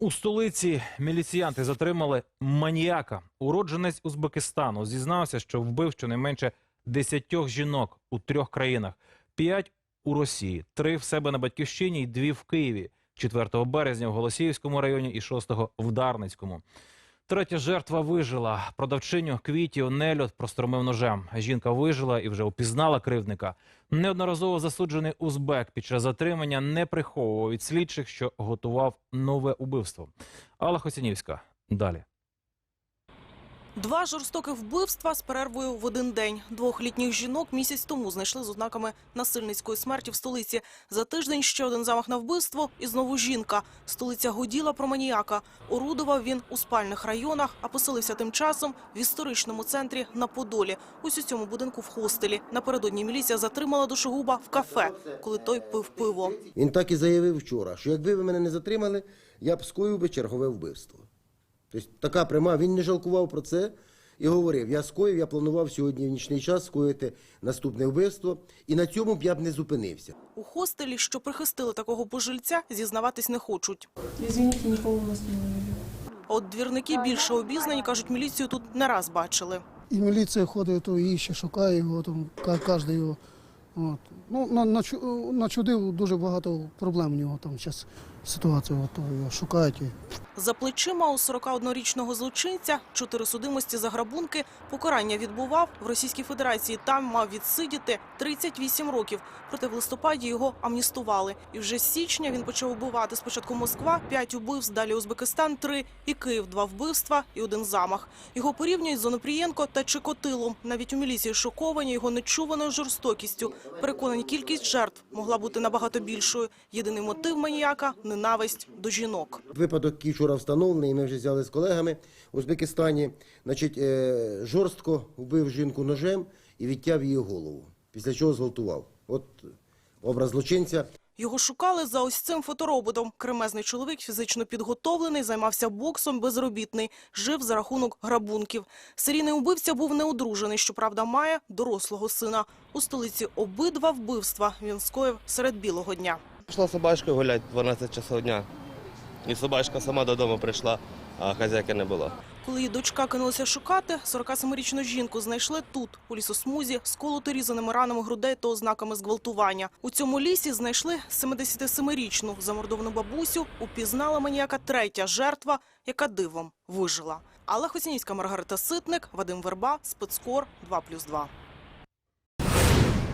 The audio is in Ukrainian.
У столиці міліціянти затримали маніяка. Уродженець Узбекистану зізнався, що вбив щонайменше десятьох жінок у трьох країнах: п'ять у Росії, три в себе на батьківщині і дві в Києві. 4 березня в Голосіївському районі і 6 в Дарницькому. Третя жертва вижила. Продавчиню квітів нельот простромив ножем. Жінка вижила і вже упізнала кривдника. Неодноразово засуджений узбек під час затримання не приховував від слідчих, що готував нове убивство. Алла Хосянівська Далі. Два жорстокі вбивства з перервою в один день. Двох літніх жінок місяць тому знайшли з ознаками насильницької смерті в столиці. За тиждень ще один замах на вбивство і знову жінка. Столиця гуділа про маніяка. Орудував він у спальних районах, а поселився тим часом в історичному центрі на Подолі. Ось у цьому будинку в хостелі. Напередодні міліція затримала душогуба в кафе, коли той пив пиво. Він так і заявив вчора, що якби ви мене не затримали, я б скоїв би чергове вбивство. Тобто така пряма, він не жалкував про це і говорив: я скоїв, я планував сьогодні в нічний час скоїти наступне вбивство, і на цьому б я б не зупинився. У хостелі, що прихистили такого пожильця, зізнаватись не хочуть. Извините, никого у нас не. От двірники більше обізнані, кажуть, міліцію тут не раз бачили. І міліція ходить, то іще, шукає його, там, кожен його. От. Ну, на, начу- начудив дуже багато проблем у нього там зараз ситуація, от, його шукають. За плечима у 41-річного злочинця чотири судимості за грабунки покарання відбував в Російській Федерації. Там мав відсидіти 38 років. Проте в листопаді його амністували. І вже з січня він почав вбивати. Спочатку Москва, 5 убивств, далі Узбекистан, 3 і Київ, 2 вбивства і один замах. Його порівнюють з Онопрієнко та Чикотилом. Навіть у міліції шоковані його нечуваною жорстокістю. Переконані, кількість жертв могла бути набагато більшою. Єдиний мотив маніяка – ненависть до жінок. Випадок, кічура встановлений, ми вже взяли з колегами в Узбекистані, значить, е, жорстко вбив жінку ножем і відтяв її голову, після чого зґвалтував. От образ злочинця. Його шукали за ось цим фотороботом. Кремезний чоловік фізично підготовлений, займався боксом, безробітний, жив за рахунок грабунків. Серійний убивця був неодружений, щоправда, має дорослого сина. У столиці обидва вбивства він скоїв серед білого дня. Пішла собачкою гуляти 12 часов дня. І собачка сама додому прийшла, а хазяйки не було. Коли її дочка кинулася шукати, 47-річну жінку знайшли тут, у лісосмузі, з колото різаними ранами грудей та ознаками зґвалтування. У цьому лісі знайшли 77-річну замордовану бабусю. Упізнала маніяка третя жертва, яка дивом вижила. Алла Хоцінівська, Маргарита Ситник, Вадим Верба, Спецкор, 2+,2.